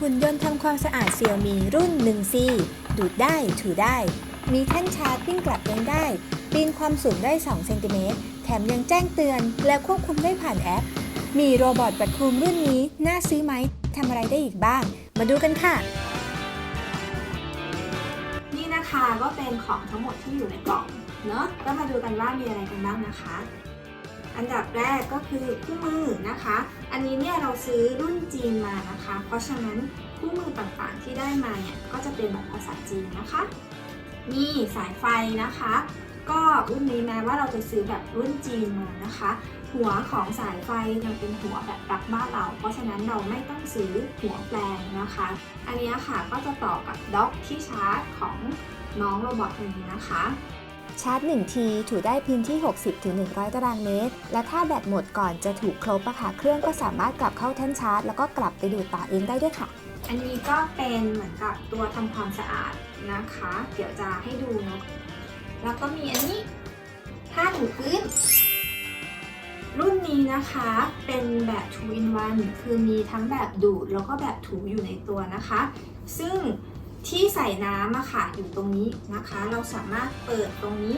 หุ่นยนต์ทำความสะอาดเซียวมีรุ่น 1C ดูดได้ ถูได้ มีแท่นชาร์จวิ่งกลับเองได้ ปีนความสูงได้ 2 เซนติเมตร แถมยังแจ้งเตือน และควบคุมได้ผ่านแอป มีโรบอทแบคคูมรุ่นนี้ น่าซื้อไหม ทำอะไรได้อีกบ้าง มาดูกันค่ะ นี่นะคะก็เป็นของทั้งหมดที่อยู่ในกล่อง เนอะก็มาดูกันว่ามีอะไรกันบ้างนะคะ อันดับแรกก็คือคู่มือนะคะ อันนี้เนี่ยเราซื้อรุ่นจีนมานะคะ เพราะฉะนั้นคู่มือต่างๆที่ได้มาเนี่ยก็จะเป็นแบบภาษาจีนนะคะ มีสายไฟนะคะ ก็รุ่นนี้แม้ว่าเราจะซื้อแบบรุ่นจีนมานะคะ หัวของสายไฟยังเป็นหัวแบบปลั๊กบ้านเรา เพราะฉะนั้นเราไม่ต้องซื้อหัวแปลงนะคะ อันนี้ค่ะก็จะต่อกับด็อกที่ชาร์จของน้องโรบอทตัวนี้นะคะ ชาร์จ 1 ที ถูได้พื้นที่ 60-100 ตารางเมตร และถ้าแบตหมดก่อนจะถูกครบอะค่ะเครื่องก็สามารถกลับเข้าแท่นชาร์จ แล้วก็กลับไปดูดต่อเองได้ด้วยค่ะ อันนี้ก็เป็นเหมือนกับตัวทำความสะอาดนะคะ เดี๋ยวจะให้ดูเนาะแล้วก็มีอันนี้ผ้าถูพื้น รุ่นนี้นะคะเป็นแบบ 2 in 1 คือมีทั้งแบบดูดแล้วก็แบบถูอยู่ในตัวนะคะ ซึ่ง ที่ใส่น้ำอะค่ะอยู่ตรงนี้นะคะ เราสามารถเปิดตรงนี้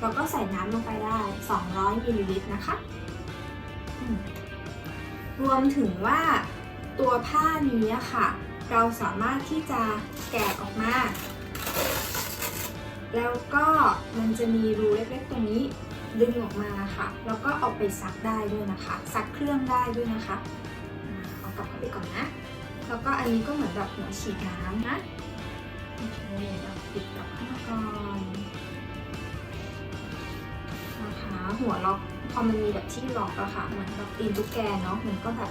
แล้วก็ใส่น้ำลงไปได้ 200มิลลิลิตรนะคะรวมถึงว่าตัวผ้านี้ค่ะ เราสามารถที่จะแกะออกมา แล้วก็มันจะมีรูเล็กๆตรงนี้ดึงออกมาค่ะ แล้วก็เอาไปซักได้ด้วยนะคะ ซักเครื่องได้ด้วยนะคะ เอากลับเข้าไปก่อนนะ แล้วก็อันนี้ก็เหมือนแบบหัวฉีดน้ำนะโอเคเราปิดกลับเข้ามาก่อนนะคะหัวล็อกพอมันมีแบบที่ล็อกอะค่ะเหมือนแบบตีนตุ๊กแกเนาะมันก็แบบ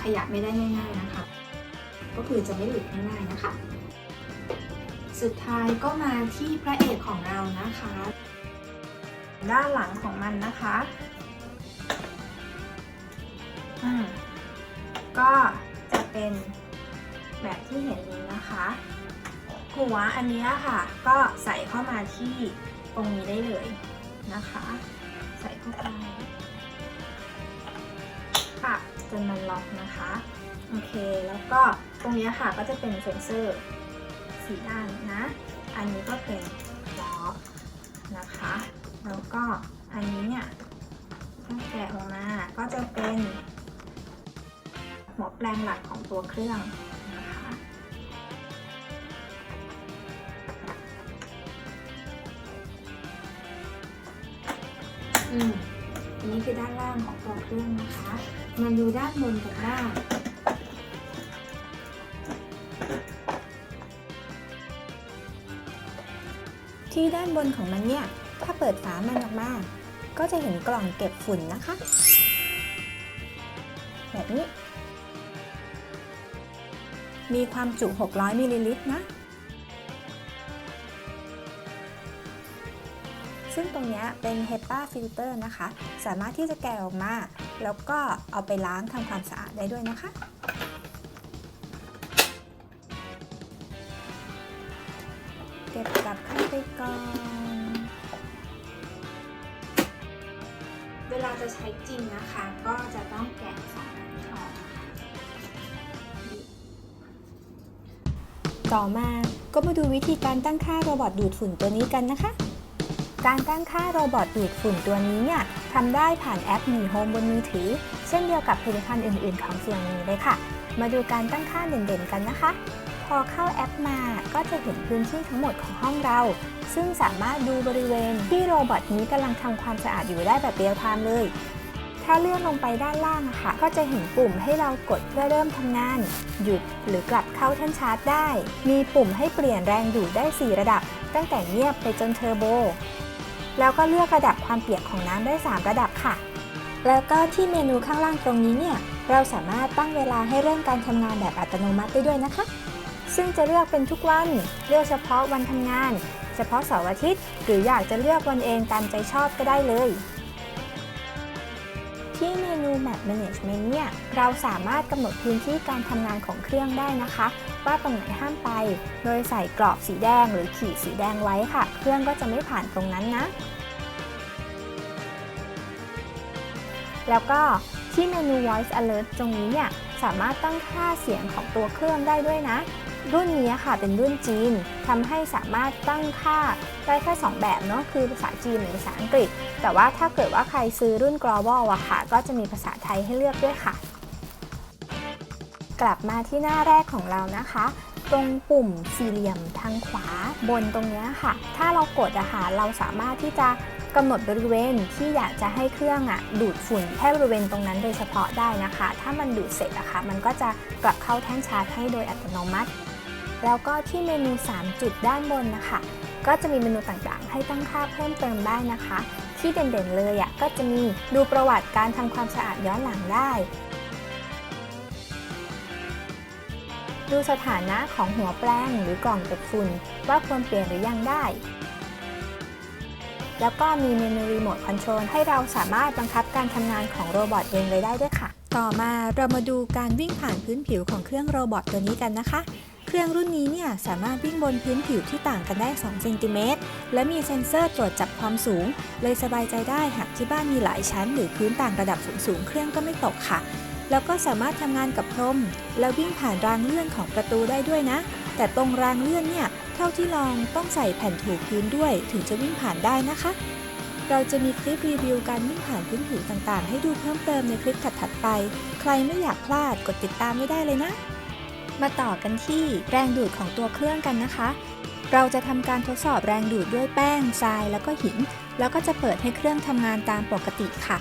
ขยับไม่ได้ง่ายๆนะคะ ก็คือจะไม่หลุดง่ายๆนะคะ สุดท้ายก็มาที่พระเอกของเรานะคะ ด้านหลังของมันนะคะอ่าก็ เป็นแบบที่เห็นนี้นะคะหัวอันนี้ค่ะ ก็ใส่เข้ามาที่ตรงนี้ได้เลยนะคะ ใส่เข้าไปค่ะจนมันล็อกนะคะ โอเค แล้วก็ตรงนี้ค่ะก็จะเป็นเซ็นเซอร์สีด้านนะ อันนี้ก็เป็น หัวแปลงหลักของตัวเครื่องนะคะอืมอันนี้คือด้านล่างของตัวเครื่องนะคะ มาดูด้านบนกันบ้างที่ด้านบนของมันเนี่ย ถ้าเปิดฝามันออกมา ก็จะเห็นกล่องเก็บฝุ่นนะคะ แบบนี้ มีความจุ 600 มิลลิลิตรนะ ซึ่งตรงนี้เป็น HEPA filter นะคะ สามารถที่จะแกะออกมา แล้วก็เอาไปล้างทำความสะอาดได้ด้วยนะคะเก็บกลับเข้าไปก่อน เวลาจะใช้จริงนะคะ ก็จะต้องแกะสองอันนี้ออก ต่อมาก็มาดูวิธีการตั้งค่าโรบอทดูดฝุ่นตัวนี้กันนะคะ การตั้งค่าโรบอทดูดฝุ่นตัวนี้เนี่ยทำได้ผ่านแอปมีโฮมบนมือถือ เช่นเดียวกับผลิตภัณฑ์อื่น ๆ ของเซียงมีเลยค่ะ มาดูการตั้งค่าเด่น ๆ กันนะคะ พอเข้าแอปมาก็จะเห็นพื้นที่ทั้งหมดของห้องเรา ซึ่งสามารถดูบริเวณที่โรบอทนี้กำลังทำความสะอาดอยู่ได้แบบเรียลไทม์เลย ถ้าเลื่อนลงไปด้านล่างอะค่ะ ก็จะเห็นปุ่มให้เรากดเพื่อเริ่มทำงาน หยุดหรือกลับเข้าแท่นชาร์จได้ มีปุ่มให้เปลี่ยนแรงดูดได้ 4 ระดับ ตั้งแต่เงียบไปจนเทอร์โบ แล้วก็เลือกระดับความเปียกของน้ำได้ 3 ระดับค่ะ แล้วก็ที่เมนูข้างล่างตรงนี้เนี่ย เราสามารถตั้งเวลาให้เริ่มการทำงานแบบอัตโนมัติได้ด้วยนะคะ ซึ่งจะเลือกเป็นทุกวัน เลือกเฉพาะวันทำงาน เฉพาะเสาร์อาทิตย์ หรืออยากจะเลือกวันเองตามใจชอบก็ได้เลย Map Management เนี่ยเราสามารถกำหนดพื้นที่การทำงานของเครื่องได้นะคะ ว่าตรงไหนห้ามไป โดยใส่กรอบสีแดงหรือขีดสีแดงไว้ค่ะ เครื่องก็จะไม่ผ่านตรงนั้นนะ แล้วก็ที่เมนู Voice Alert ตรงนี้เนี่ยสามารถตั้งค่าเสียงของตัวเครื่องได้ด้วยนะ รุ่นนี้ค่ะเป็นรุ่นจีนทำให้สามารถตั้งค่าได้แค่ 2 แบบเนาะคือภาษาจีนหรือภาษาอังกฤษ แต่ว่าถ้าเกิดว่าใครซื้อรุ่น global อะค่ะ ก็จะมีภาษาไทยให้เลือกด้วยค่ะ กลับมาที่หน้าแรกของเรานะคะ ตรงปุ่มสี่เหลี่ยมทางขวาบนตรงนี้ค่ะ ถ้าเรากดอะค่ะเราสามารถที่จะกำหนดบริเวณที่อยากจะให้เครื่องอะดูดฝุ่นแค่บริเวณตรงนั้นโดยเฉพาะได้นะคะ ถ้ามันดูดเสร็จอะค่ะมันก็จะกลับเข้าแท่นชาร์จให้โดยอัตโนมัติ แล้วก็ที่เมนู 3 จุดด้านบนนะคะ ก็จะมีเมนูต่างๆ ให้ตั้งค่าเพิ่มเติมได้นะคะ ที่เด่นๆเลยอะก็จะมีดูประวัติการทำความสะอาดย้อนหลังได้ ดูสถานะของหัวแปรงหรือกล่องเก็บฝุ่นว่าควรเปลี่ยนหรือยังได้แล้วก็มีเมนูรีโมทคอนโทรลให้เราสามารถบังคับการทำงานของโรบอทเองเลยได้ด้วยค่ะ ต่อมาเรามาดูการวิ่งผ่านพื้นผิวของเครื่องโรบอทตัวนี้กันนะคะ เครื่องรุ่นนี้เนี่ยสามารถวิ่งบนพื้นผิวที่ต่างกันได้ 2 เซนติเมตร และมีเซ็นเซอร์ตรวจจับความสูง เลยสบายใจได้หากที่บ้านมีหลายชั้น หรือพื้นต่างระดับสูงๆ เครื่องก็ไม่ตกค่ะ แล้วก็สามารถทำงานกับพรม แล้ววิ่งผ่านรางเลื่อนของประตูได้ด้วยนะ แต่ตรงรางเลื่อนเนี่ยเท่าที่ลองต้องใส่แผ่นถูพื้นด้วย ถึงจะวิ่งผ่านได้นะคะ เราจะมีคลิปรีวิวการวิ่งผ่านพื้นผิวต่างๆ ให้ดูเพิ่มเติมในคลิปถัดๆไป ใครไม่อยากพลาดกดติดตามไม่ได้เลยนะ มาต่อกันที่แรงดูดของตัวเครื่องกันนะคะ เราจะทำการทดสอบแรงดูดด้วยแป้งทรายแล้วก็หิน แล้วก็จะเปิดให้เครื่องทำงานตามปกติค่ะ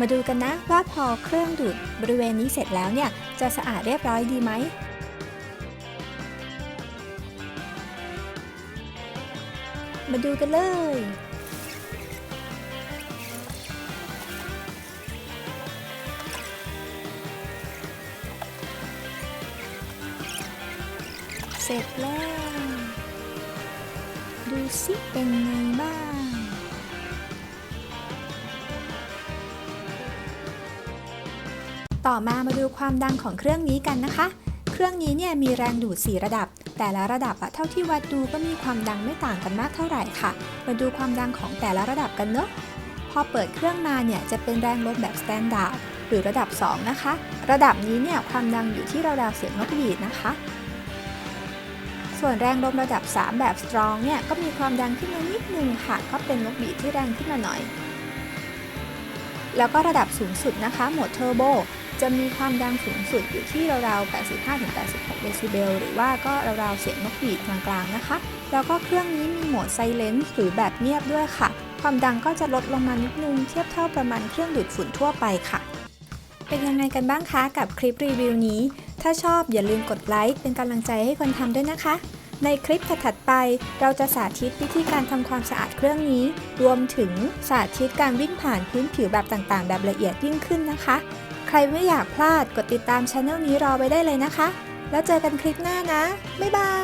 มาดูกันนะว่าพอเครื่องดูดบริเวณนี้เสร็จแล้วเนี่ย จะสะอาดเรียบร้อยดีไหมมาดูกันเลย เสร็จแล้ว ดูสิเป็นไงบ้าง ต่อมามาดูความดังของเครื่องนี้กันนะคะ เครื่องนี้เนี่ยมีแรงดูด 4 ระดับ แต่ละระดับอะเท่าที่วัดดูก็มีความดังไม่ต่างกันมากเท่าไหร่ค่ะ มาดูความดังของแต่ละระดับกันเนอะพอเปิดเครื่องมาเนี่ยจะเป็นแรงลดแบบสแตนดาร์ดหรือระดับ 2 นะคะ ระดับนี้เนี่ยความดังอยู่ที่ราวๆเสียงนกหวีดนะคะ ส่วนแรงลมระดับ 3 แบบ strong เนี่ยก็มีความดังขึ้นมานิดนึงค่ะ ก็เป็นนกหวีที่แรงขึ้นมาหน่อย แล้วก็ระดับสูงสุดนะคะโหมดเทอร์โบจะมีความดังสูงสุดอยู่ที่ราวๆ 85-86 เดซิเบล หรือว่าก็ราวๆ เสียงนกหวีดกลางๆ นะคะ แล้วก็เครื่องนี้มีโหมดไซเลน c ์หรือแบบเงียบด้วยค่ะ ความดังก็จะลดลงมานิดนึง เทียบเท่าประมาณเครื่องดูดฝุ่นทั่วไปค่ะ เป็นยังไงกันบ้างคะกับคลิปรีวิวนี้ ถ้าชอบอย่าลืมกดไลค์เป็นกำลังใจให้คนทำด้วยนะคะ ในคลิปถัดไป เราจะสาธิตวิธีการทำความสะอาดเครื่องนี้ รวมถึงสาธิตการวิ่งผ่านพื้นผิวแบบต่างๆ แบบละเอียดยิ่งขึ้นนะคะ ใครไม่อยากพลาดกดติดตามช anel นี้รอไว้ได้เลยนะคะ แล้วเจอกันคลิปหน้านะ บ๊ายบาย